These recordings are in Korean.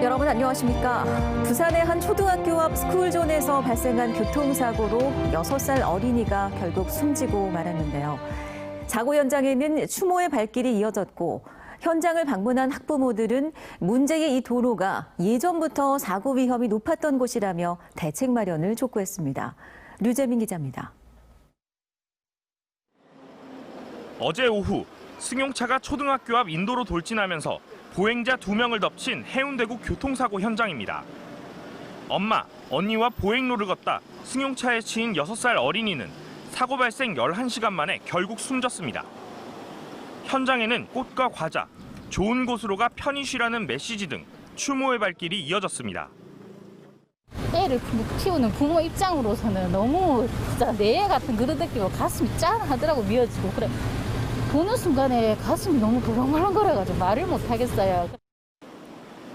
여러분 안녕하십니까? 부산의 한 초등학교 앞 스쿨존에서 발생한 교통사고로 6살 어린이가 결국 숨지고 말았는데요. 사고 현장에는 추모의 발길이 이어졌고 현장을 방문한 학부모들은 문제의 이 도로가 예전부터 사고 위험이 높았던 곳이라며 대책 마련을 촉구했습니다. 류재민 기자입니다. 어제 오후 승용차가 초등학교 앞 인도로 돌진하면서 보행자 두명을 덮친 해운대구 교통사고 현장입니다. 엄마, 언니와 보행로를 걷다 승용차에 치인 6살 어린이는 사고 발생 11시간 만에 결국 숨졌습니다. 현장에는 꽃과 과자, 좋은 곳으로 가 편히 쉬라는 메시지 등 추모의 발길이 이어졌습니다. 애를 키우는 부모 입장으로서는 너무 진짜 내 애 같은 그런 느낌으로 가슴이 짠하더라고 미어지고 그래 보는 순간에 가슴이 너무 벌렁벌렁거려가지고 말을 못 하겠어요.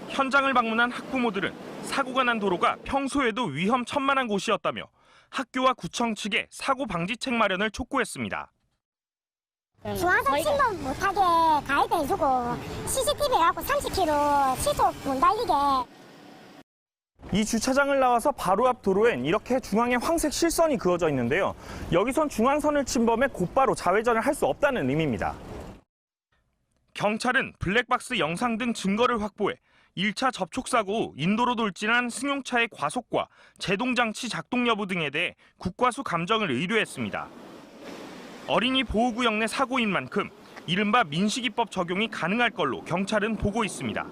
현장을 방문한 학부모들은 사고가 난 도로가 평소에도 위험천만한 곳이었다며 학교와 구청 측에 사고 방지책 마련을 촉구했습니다. 중앙선 침범 못하게 가이드 해주고 CCTV 갖고 30km 시속 못 달리게 이 주차장을 나와서 바로 앞 도로엔 이렇게 중앙에 황색 실선이 그어져 있는데요. 여기선 중앙선을 침범해 곧바로 좌회전을 할 수 없다는 의미입니다. 경찰은 블랙박스 영상 등 증거를 확보해 1차 접촉 사고 후 인도로 돌진한 승용차의 과속과 제동장치 작동 여부 등에 대해 국과수 감정을 의뢰했습니다. 어린이 보호구역 내 사고인 만큼 이른바 민식이법 적용이 가능할 걸로 경찰은 보고 있습니다.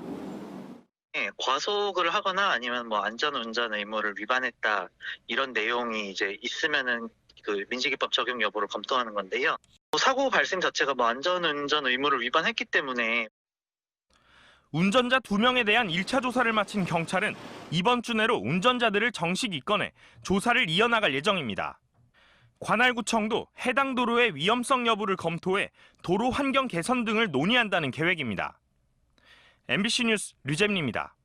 네, 과속을 하거나 아니면 뭐 안전운전 의무를 위반했다 이런 내용이 이제 있으면은 그 민식이법 적용 여부를 검토하는 건데요. 뭐 사고 발생 자체가 뭐 안전운전 의무를 위반했기 때문에 운전자 두명에 대한 1차 조사를 마친 경찰은 이번 주 내로 운전자들을 정식 입건해 조사를 이어나갈 예정입니다. 관할구청도 해당 도로의 위험성 여부를 검토해 도로 환경 개선 등을 논의한다는 계획입니다. MBC 뉴스 류잼리입니다.